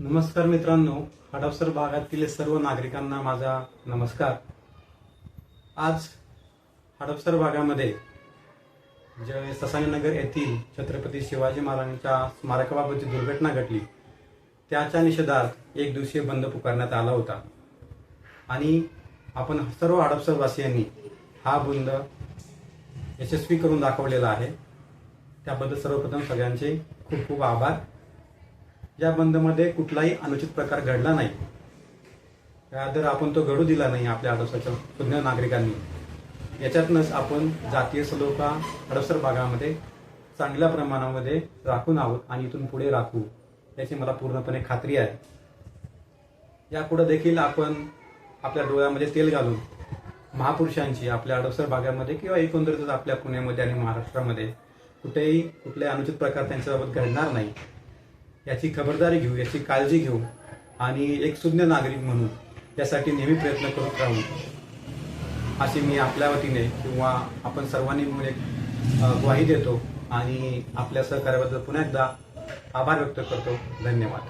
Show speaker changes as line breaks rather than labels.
नमस्कार मित्रांनो हडपसर भागातील सर्व नागरिकांना माझा नमस्कार. आज हडपसर भागामध्ये जे ससानीनगर येथील छत्रपती शिवाजी महाराजांच्या स्मारकाबाबतची दुर्घटना घडली त्याच्या निषेधार्थ एक दिवसीय बंद पुकारण्यात आला होता. आणि आपण सर्व हडपसरवासियांनी हा बंद यशस्वी करून दाखवलेला आहे. त्याबद्दल सर्वप्रथम सगळ्यांचे खूप खूप आभार. या बंदमध्ये कुठलाही अनुचित प्रकार घडला नाही. जर आपण तो घडू दिला नाही आपल्या हडपसरच्या सुज्ञ नागरिकांनी. याच्यातनंच आपण जातीय सलोखा हडपसर भागामध्ये चांगल्या प्रमाणामध्ये राखून आहोत आणि इथून पुढे राखू याची मला पूर्णपणे खात्री आहे. यापुढे देखील आपण आपल्या डोळ्यामध्ये तेल घालून महापुरुषांची आपल्या अडोसर भागामध्ये किंवा एकंदरीतच आपल्या पुण्यामध्ये आणि महाराष्ट्रामध्ये कुठेही कुठले अनुचित प्रकार त्यांच्याबाबत घडणार नाही. याची खबरदारी घेऊ याची काळजी घेऊ आणि एक सुज्ञ नागरिक म्हणून यासाठी नेहमी प्रयत्न करत राहू. अशी मी आपल्या वतीने किंवा आपण सर्वांनी मिळून एक ग्वाही देतो आणि आपल्या सहकार्याबद्दल पुन्हा एकदा आभार व्यक्त करतो. धन्यवाद.